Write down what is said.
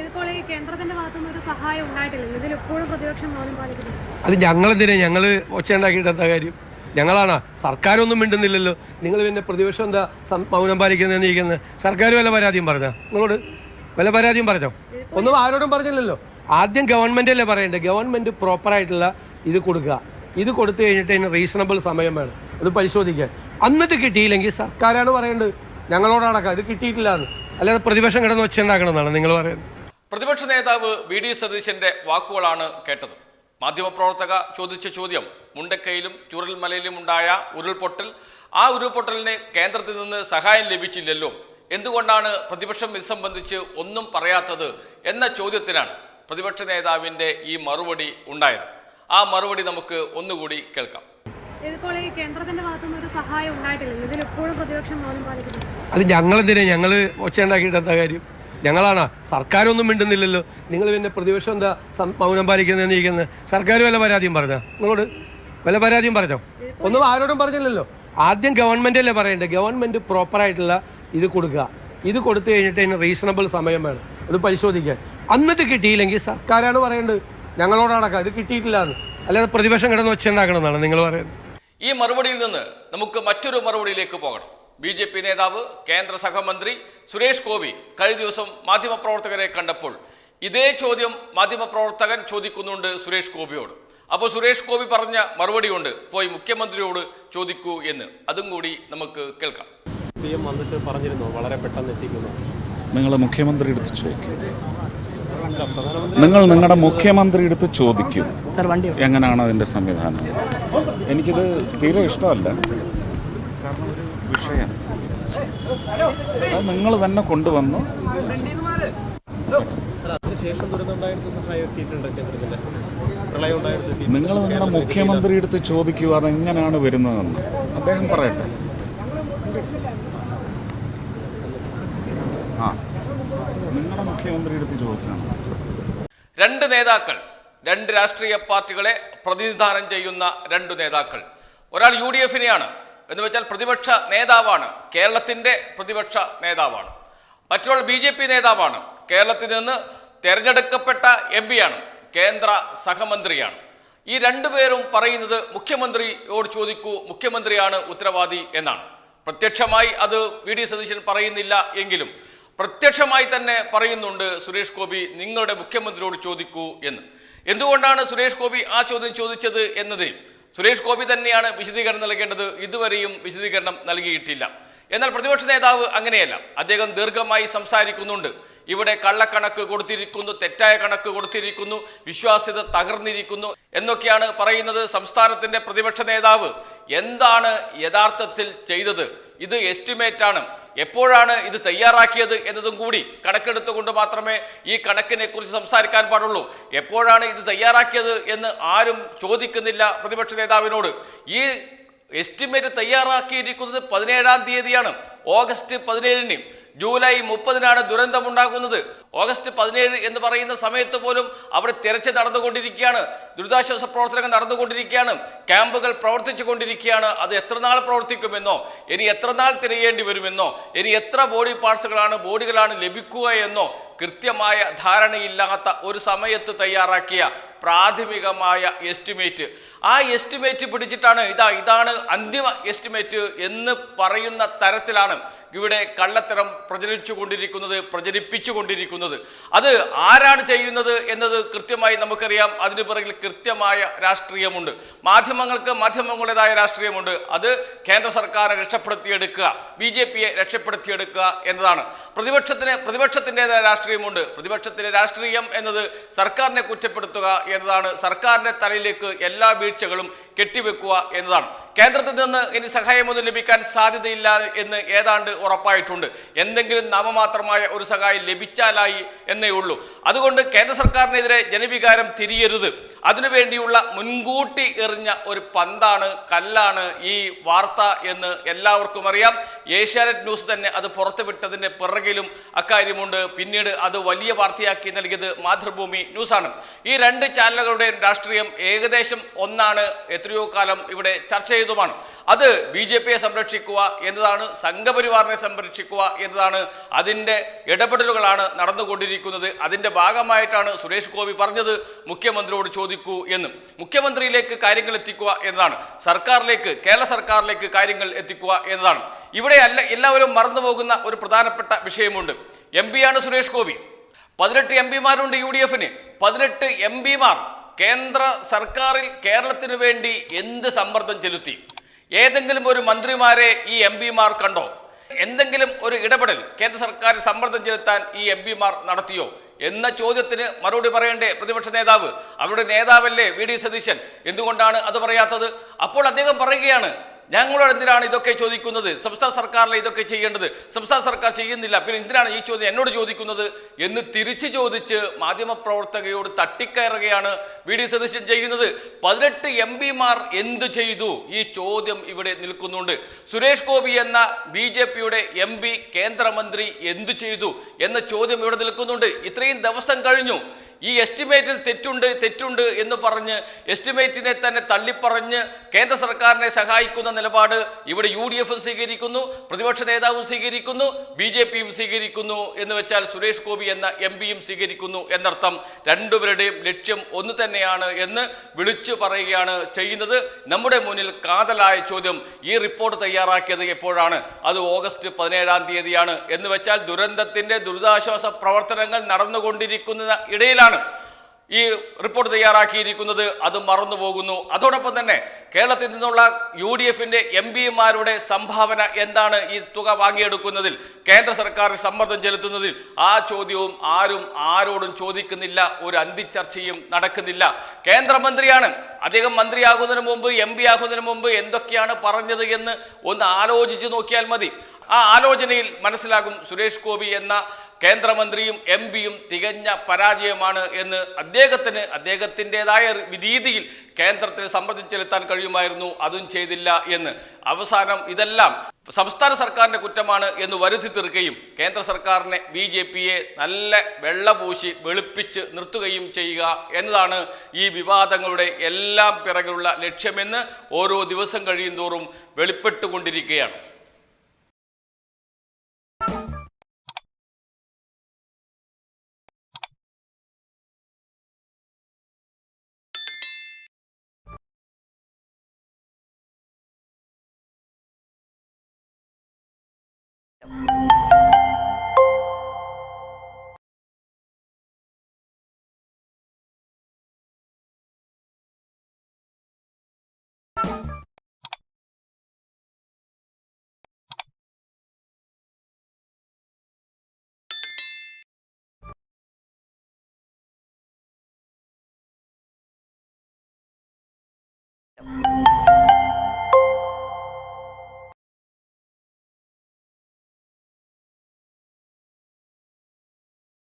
കേന്ദ്രത്തിന്റെ ഭാഗത്തുനിന്ന് ഒരു സഹായം ഉണ്ടായിട്ടില്ല. പാലിക്കുന്നു അത് ഞങ്ങളെന്തിനാ ഞങ്ങൾ ഒച്ചയുണ്ടാക്കിയിട്ടെന്താ കാര്യം? ഞങ്ങളാണോ? സർക്കാരൊന്നും മിണ്ടുന്നില്ലല്ലോ. നിങ്ങൾ പിന്നെ പ്രതിപക്ഷം എന്താ മൗനം പാലിക്കുന്നതെന്ന് ഇരിക്കുന്നത് സർക്കാർ വല്ല പരാതിയും പറഞ്ഞോ? നിങ്ങളോട് വല്ല പരാതിയും പറഞ്ഞോ? ഒന്നും ആരോടും പറഞ്ഞില്ലല്ലോ. ആദ്യം ഗവൺമെന്റ് അല്ലേ പറയണ്ടേ ഗവൺമെന്റ് പ്രോപ്പറായിട്ടുള്ള ഇത് കൊടുക്കുക. ഇത് കൊടുത്തു കഴിഞ്ഞിട്ട് അതിന് റീസണബിൾ സമയം വേണം. അത് പരിശോധിക്കാൻ. എന്നിട്ട് കിട്ടിയില്ലെങ്കിൽ സർക്കാരാണ് പറയേണ്ടത്. ഞങ്ങളോടടക്കാം ഇത് കിട്ടിയിട്ടില്ല അല്ലാതെ പ്രതിപക്ഷം കിടന്ന് വെച്ചുണ്ടാക്കണം എന്നാണ് നിങ്ങൾ പറയുന്നത്? പ്രതിപക്ഷ നേതാവ് വി ഡി സതീശന്റെ വാക്കുകളാണ് കേട്ടത്. മാധ്യമപ്രവർത്തക ചോദിച്ച ചോദ്യം മുണ്ടക്കയിലും ചുരൽമലയിലും ഉണ്ടായ ഉരുൾപൊട്ടൽ ആ ഉരുൾപൊട്ടലിന് കേന്ദ്രത്തിൽ നിന്ന് സഹായം ലഭിച്ചില്ലല്ലോ. എന്തുകൊണ്ടാണ് പ്രതിപക്ഷം ഇത് സംബന്ധിച്ച് ഒന്നും പറയാത്തത് എന്ന ചോദ്യത്തിനാണ് പ്രതിപക്ഷ നേതാവിന്റെ ഈ മറുപടി ഉണ്ടായത്. ആ മറുപടി നമുക്ക് ഒന്നുകൂടി കേൾക്കാം. ഇതിപ്പോൾ ഈ കേന്ദ്രത്തിന്റെ ഭാഗത്തുനിന്ന് ഒരു സഹായം ഉണ്ടായിട്ടില്ല. ഇതിൽ എപ്പോഴും പ്രതിപക്ഷം മൗനം പാലിക്കുന്നു അത് ഞങ്ങളെന്തിനാ? ഞങ്ങൾ ഒച്ചയുണ്ടാക്കിയിട്ടെന്താ കാര്യം? ഞങ്ങളാണ്. സർക്കാരൊന്നും മിണ്ടുന്നില്ലല്ലോ. നിങ്ങൾ പിന്നെ പ്രതിപക്ഷം എന്താ മൗനം പാലിക്കുന്നതെന്ന് ഇരിക്കുന്നത് സർക്കാർ വല്ല പരാതിയും പറഞ്ഞോ? നിങ്ങളോട് വല്ല പരാതിയും പറഞ്ഞോ? ഒന്നും ആരോടും പറഞ്ഞില്ലല്ലോ. ആദ്യം ഗവൺമെന്റ് അല്ലേ പറയണ്ടേ? ഗവൺമെന്റ് പ്രോപ്പറായിട്ടുള്ള ഇത് കൊടുക്കുക. ഇത് കൊടുത്തു കഴിഞ്ഞിട്ട് അതിന് റീസണബിൾ സമയം വേണം. അത് പരിശോധിക്കാൻ. എന്നിട്ട് കിട്ടിയില്ലെങ്കിൽ സർക്കാരാണ് പറയേണ്ടത്. ഞങ്ങളോടടക്കാം ഇത് കിട്ടിയിട്ടില്ല അല്ലാതെ പ്രതിപക്ഷം കിടന്ന് വെച്ചിട്ടുണ്ടാക്കണം എന്നാണ് നിങ്ങൾ പറയുന്നത്. ഈ മറുപടിയിൽ നിന്ന് നമുക്ക് മറ്റൊരു മറുപടിയിലേക്ക് പോകണം. ബി ജെ പി നേതാവ് കേന്ദ്ര സഹമന്ത്രി സുരേഷ് ഗോപി കഴിഞ്ഞ ദിവസം മാധ്യമപ്രവർത്തകരെ കണ്ടപ്പോൾ ഇതേ ചോദ്യം മാധ്യമപ്രവർത്തകൻ ചോദിക്കുന്നുണ്ട് സുരേഷ് ഗോപിയോട്. അപ്പോൾ സുരേഷ് ഗോപി പറഞ്ഞ മറുപടിയുണ്ട് പോയി മുഖ്യമന്ത്രിയോട് ചോദിക്കൂ എന്ന്. അതും കൂടി നമുക്ക് കേൾക്കാം. സി എം വന്നിട്ട് പറഞ്ഞിരുന്നു വളരെ പെട്ടെന്ന് എത്തിക്കുന്നു. നിങ്ങൾ മുഖ്യമന്ത്രി എടുത്ത് ചോദിക്കും. നിങ്ങൾ നിങ്ങളുടെ മുഖ്യമന്ത്രി എടുത്ത് ചോദിക്കും. എങ്ങനെയാണ് അതിന്റെ സംവിധാനം? എനിക്കിത് തീരെ ഇഷ്ടമല്ല. വിഷയം. അത് നിങ്ങൾ തന്നെ കൊണ്ടുവന്നു. നിങ്ങൾ നിങ്ങളുടെ മുഖ്യമന്ത്രി എടുത്ത് ചോദിക്കുക അതെങ്ങനെയാണ് വരുന്നതെന്ന്. അദ്ദേഹം പറയട്ടെ. ആ നിങ്ങളുടെ മുഖ്യമന്ത്രി അടുത്ത് ചോദിച്ചാണ്. രണ്ട് നേതാക്കൾ രണ്ട് രാഷ്ട്രീയ പാർട്ടികളെ പ്രതിനിധാനം ചെയ്യുന്ന രണ്ട് നേതാക്കൾ. ഒരാൾ യു ഡി എഫിനെയാണ് എന്ന് വെച്ചാൽ പ്രതിപക്ഷ നേതാവാണ്. കേരളത്തിന്റെ പ്രതിപക്ഷ നേതാവാണ്. മറ്റൊരാൾ ബി ജെ പി നേതാവാണ്. കേരളത്തിൽ നിന്ന് തിരഞ്ഞെടുക്കപ്പെട്ട എം ആണ് കേന്ദ്ര സഹമന്ത്രിയാണ്. ഈ രണ്ടുപേരും പറയുന്നത് മുഖ്യമന്ത്രിയോട് ചോദിക്കൂ മുഖ്യമന്ത്രിയാണ് ഉത്തരവാദി എന്നാണ്. പ്രത്യക്ഷമായി അത് വി ഡി സതീശൻ പറയുന്നില്ല എങ്കിലും പ്രത്യക്ഷമായി തന്നെ പറയുന്നുണ്ട് സുരേഷ് ഗോപി നിങ്ങളുടെ മുഖ്യമന്ത്രിയോട് ചോദിക്കൂ എന്ന്. എന്തുകൊണ്ടാണ് സുരേഷ് ഗോപി ആ ചോദ്യം ചോദിച്ചത് എന്നത് സുരേഷ് ഗോപി തന്നെയാണ് വിശദീകരണം നൽകേണ്ടത്. ഇതുവരെയും വിശദീകരണം നൽകിയിട്ടില്ല. എന്നാൽ പ്രതിപക്ഷ നേതാവ് അങ്ങനെയല്ല. അദ്ദേഹം ദീർഘമായി സംസാരിക്കുന്നുണ്ട്. ഇവിടെ കള്ളക്കണക്ക് കൊടുത്തിരിക്കുന്നു തെറ്റായ കണക്ക് കൊടുത്തിരിക്കുന്നു വിശ്വാസ്യത തകർന്നിരിക്കുന്നു എന്നൊക്കെയാണ് പറയുന്നത് സംസ്ഥാനത്തിന്റെ പ്രതിപക്ഷ നേതാവ്. എന്താണ് യഥാർത്ഥത്തിൽ ചെയ്തത്? ഇത് എസ്റ്റിമേറ്റ് ആണ്. എപ്പോഴാണ് ഇത് തയ്യാറാക്കിയത് എന്നതും കൂടി കണക്കെടുത്തുകൊണ്ട് മാത്രമേ ഈ കണക്കിനെ കുറിച്ച് സംസാരിക്കാൻ പാടുള്ളൂ. എപ്പോഴാണ് ഇത് തയ്യാറാക്കിയത് എന്ന് ആരും ചോദിക്കുന്നില്ല പ്രതിപക്ഷ നേതാവിനോട്. ഈ എസ്റ്റിമേറ്റ് തയ്യാറാക്കിയിരിക്കുന്നത് പതിനേഴാം തീയതിയാണ്. ഓഗസ്റ്റ് പതിനേഴിന് ജൂലൈ മുപ്പതിനാണ് ദുരന്തമുണ്ടാകുന്നത്. ഓഗസ്റ്റ് പതിനേഴ് എന്ന് പറയുന്ന സമയത്ത് പോലും അവിടെ തിരച്ചിൽ നടന്നുകൊണ്ടിരിക്കുകയാണ്. ദുരിതാശ്വാസ പ്രവർത്തനങ്ങൾ നടന്നുകൊണ്ടിരിക്കുകയാണ്. ക്യാമ്പുകൾ പ്രവർത്തിച്ചു കൊണ്ടിരിക്കുകയാണ് അത് എത്ര നാൾ പ്രവർത്തിക്കുമെന്നോ ഇനി എത്ര നാൾ തിരയേണ്ടി വരുമെന്നോ ഇനി എത്ര ബോഡി പാർട്സുകളാണ് ബോഡികളാണ് ലഭിക്കുക എന്നോ കൃത്യമായ ധാരണയില്ലാത്ത ഒരു സമയത്ത് തയ്യാറാക്കിയ പ്രാഥമികമായ എസ്റ്റിമേറ്റ്. ആ എസ്റ്റിമേറ്റ് പിടിച്ചിട്ടാണ് ഇതാ ഇതാണ് അന്തിമ എസ്റ്റിമേറ്റ് എന്ന് പറയുന്ന തരത്തിലാണ് ഇവിടെ കള്ളത്തരം പ്രചരിച്ചു കൊണ്ടിരിക്കുന്നത് പ്രചരിപ്പിച്ചു കൊണ്ടിരിക്കുന്നത് അത് ആരാണ് ചെയ്യുന്നത് എന്നത് കൃത്യമായി നമുക്കറിയാം. അതിന് പിറകിൽ കൃത്യമായ രാഷ്ട്രീയമുണ്ട്. മാധ്യമങ്ങൾക്ക് മാധ്യമങ്ങളുടേതായ രാഷ്ട്രീയമുണ്ട്. അത് കേന്ദ്ര സർക്കാരെ രക്ഷപ്പെടുത്തിയെടുക്കുക ബി ജെ പിയെ രക്ഷപ്പെടുത്തിയെടുക്കുക എന്നതാണ്. പ്രതിപക്ഷത്തിന് പ്രതിപക്ഷത്തിന്റെതായ രാഷ്ട്രീയമുണ്ട്. പ്രതിപക്ഷത്തിന്റെ രാഷ്ട്രീയം എന്നത് സർക്കാരിനെ കുറ്റപ്പെടുത്തുക എന്നതാണ് സർക്കാരിന്റെ തലയിലേക്ക് എല്ലാ വീഴ്ചകളും കെട്ടിവെക്കുക എന്നതാണ്. കേന്ദ്രത്തിൽ നിന്ന് ഇനി സഹായമൊന്നും ലഭിക്കാൻ സാധ്യതയില്ല എന്ന് ഏതാണ്ട് ഉറപ്പായിട്ടുണ്ട്. എന്തെങ്കിലും നാമമാത്രമായ ഒരു സഹായം ലഭിച്ചാലായി എന്നേ ഉള്ളൂ. അതുകൊണ്ട് കേന്ദ്ര സർക്കാരിനെതിരെ ജനവികാരം തിരിയരുത്. അതിനുവേണ്ടിയുള്ള മുൻകൂട്ടി എറിഞ്ഞ ഒരു പന്താണ് കല്ലാണ് ഈ വാർത്ത എന്ന് എല്ലാവർക്കും അറിയാം. ഏഷ്യാനെറ്റ് ന്യൂസ് തന്നെ അത് പുറത്തുവിട്ടതിന്റെ പിറകിലും അക്കാര്യമുണ്ട്. പിന്നീട് അത് വലിയ വാർത്തയാക്കി നൽകിയത് മാതൃഭൂമി ന്യൂസാണ്. ഈ രണ്ട് ചാനലുകളുടെയും രാഷ്ട്രീയം ഏകദേശം ഒന്നാണ്. എത്രയോ കാലം ഇവിടെ ചർച്ച ചെയ്തതുമാണ്. അത് ബി ജെ പിയെ സംരക്ഷിക്കുക എന്നതാണ് സംഘപരിവാറിനെ സംരക്ഷിക്കുക എന്നതാണ് അതിന്റെ ഇടപെടലുകളാണ് നടന്നുകൊണ്ടിരിക്കുന്നത്. അതിന്റെ ഭാഗമായിട്ടാണ് സുരേഷ് ഗോപി പറഞ്ഞത്. മുഖ്യമന്ത്രിയോട് ചോദിക്കൂ എന്ന്. മുഖ്യമന്ത്രിയിലേക്ക് കാര്യങ്ങൾ എത്തിക്കുക എന്നതാണ്. സർക്കാരിലേക്ക് കേരള സർക്കാരിലേക്ക് കാര്യങ്ങൾ എത്തിക്കുക എന്നതാണ്. ഇവിടെ അല്ല എല്ലാവരും മറന്നുപോകുന്ന ഒരു പ്രധാനപ്പെട്ട വിഷയമുണ്ട്. എം പിയാണ് സുരേഷ് ഗോപി. പതിനെട്ട് എം പിമാരുണ്ട് യു ഡി എഫിന്. പതിനെട്ട് എം പിമാർ കേന്ദ്ര സർക്കാരിൽ കേരളത്തിന് വേണ്ടി എന്ത് സമ്മർദ്ദം ചെലുത്തി? ഏതെങ്കിലും ഒരു മന്ത്രിമാരെ ഈ എം പിമാർ കണ്ടോ? എന്തെങ്കിലും ഒരു ഇടപെടൽ കേന്ദ്ര സർക്കാർ സമ്മർദ്ദം ചെലുത്താൻ ഈ എം പിമാർ നടത്തിയോ? എന്ന ചോദ്യത്തിന് മറുപടി പറയേണ്ടേ പ്രതിപക്ഷ നേതാവ്? അവരുടെ നേതാവല്ലേ വി ഡി സതീശൻ? എന്തുകൊണ്ടാണ് അത് പറയാത്തത്? അപ്പോൾ അദ്ദേഹം പറയുകയാണ് ഞങ്ങളോട് എന്തിനാണ് ഇതൊക്കെ ചോദിക്കുന്നത്? സംസ്ഥാന സർക്കാരിലെ ഇതൊക്കെ ചെയ്യേണ്ടത്? സംസ്ഥാന സർക്കാർ ചെയ്യുന്നില്ല. പിന്നെ എന്തിനാണ് ഈ ചോദ്യം എന്നോട് ചോദിക്കുന്നത്? എന്ന് തിരിച്ചു ചോദിച്ച് മാധ്യമപ്രവർത്തകയോട് തട്ടിക്കയറുകയാണ് വി ഡി സതീശൻ ചെയ്യുന്നത്. പതിനെട്ട് എം പിമാർ എന്ത് ചെയ്തു? ഈ ചോദ്യം ഇവിടെ നിൽക്കുന്നുണ്ട്. സുരേഷ് ഗോപി എന്ന ബി ജെ പിയുടെ എം പി കേന്ദ്രമന്ത്രി എന്തു ചെയ്തു? എന്ന ചോദ്യം ഇവിടെ നിൽക്കുന്നുണ്ട്. ഇത്രയും ദിവസം കഴിഞ്ഞു. ഈ എസ്റ്റിമേറ്റിൽ തെറ്റുണ്ട് തെറ്റുണ്ട് എന്ന് പറഞ്ഞ് എസ്റ്റിമേറ്റിനെ തന്നെ തള്ളിപ്പറഞ്ഞ് കേന്ദ്ര സർക്കാരിനെ സഹായിക്കുന്ന നിലപാട് ഇവിടെ യു ഡി എഫും സ്വീകരിക്കുന്നു പ്രതിപക്ഷ നേതാവും സ്വീകരിക്കുന്നു ബി ജെ പിയും സ്വീകരിക്കുന്നു എന്ന് വെച്ചാൽ സുരേഷ് ഗോപി എന്ന എം പിയും സ്വീകരിക്കുന്നു എന്നർത്ഥം രണ്ടുപേരുടെയും ലക്ഷ്യം ഒന്ന് തന്നെയാണ് എന്ന് വിളിച്ചു പറയുകയാണ് ചെയ്യുന്നത്. നമ്മുടെ മുന്നിൽ കാതലായ ചോദ്യം ഈ റിപ്പോർട്ട് തയ്യാറാക്കിയത് എപ്പോഴാണ്? അത് ഓഗസ്റ്റ് പതിനേഴാം തീയതിയാണ് എന്ന് വെച്ചാൽ ദുരന്തത്തിന്റെ ദുരിതാശ്വാസ പ്രവർത്തനങ്ങൾ നടന്നുകൊണ്ടിരിക്കുന്ന ഇടയിലാണ് ഈ റിപ്പോർട്ട് തയ്യാറാക്കിയിരിക്കുന്നത്. അത് മറന്നുപോകുന്നു അതോടൊപ്പം തന്നെ കേരളത്തിൽ നിന്നുള്ള യു ഡി എഫിന്റെ എം പിമാരുടെ സംഭാവന എന്താണ് ഈ തുക വാങ്ങിയെടുക്കുന്നതിൽ? കേന്ദ്ര സർക്കാർ സമ്മർദ്ദം ചെലുത്തുന്നതിൽ ആ ചോദ്യവും ആരും ആരോടും ചോദിക്കുന്നില്ല. ഒരു അന്തിച്ചർച്ചയും നടക്കുന്നില്ല. കേന്ദ്രമന്ത്രിയാണ്. അദ്ദേഹം മന്ത്രിയാകുന്നതിന് മുമ്പ് എം പി ആകുന്നതിന് മുമ്പ് എന്തൊക്കെയാണ് പറഞ്ഞത് എന്ന് ഒന്ന് ആലോചിച്ച് നോക്കിയാൽ മതി. ആ ആലോചനയിൽ മനസ്സിലാകും സുരേഷ് ഗോപി എന്ന കേന്ദ്രമന്ത്രിയും എം പിയും തികഞ്ഞ പരാജയമാണ് എന്ന് അദ്ദേഹത്തിന് അദ്ദേഹത്തിന്റെതായ രീതിയിൽ കേന്ദ്രത്തിൽ സമ്മർദ്ദം ചെലുത്താൻ കഴിയുമായിരുന്നു. അതും ചെയ്തില്ല എന്ന്. അവസാനം ഇതെല്ലാം സംസ്ഥാന സർക്കാരിന്റെ കുറ്റമാണ് എന്ന് വരുത്തി തീർക്കുകയും കേന്ദ്ര സർക്കാരിനെ ബി ജെ പിയെ നല്ല വെള്ളപൂശി വെളുപ്പിച്ച് നിർത്തുകയും ചെയ്യുക എന്നതാണ് ഈ വിവാദങ്ങളുടെ എല്ലാം പിറകിലുള്ള ലക്ഷ്യമെന്ന് ഓരോ ദിവസം കഴിയും തോറും വെളിപ്പെട്ടുകൊണ്ടിരിക്കുകയാണ്. you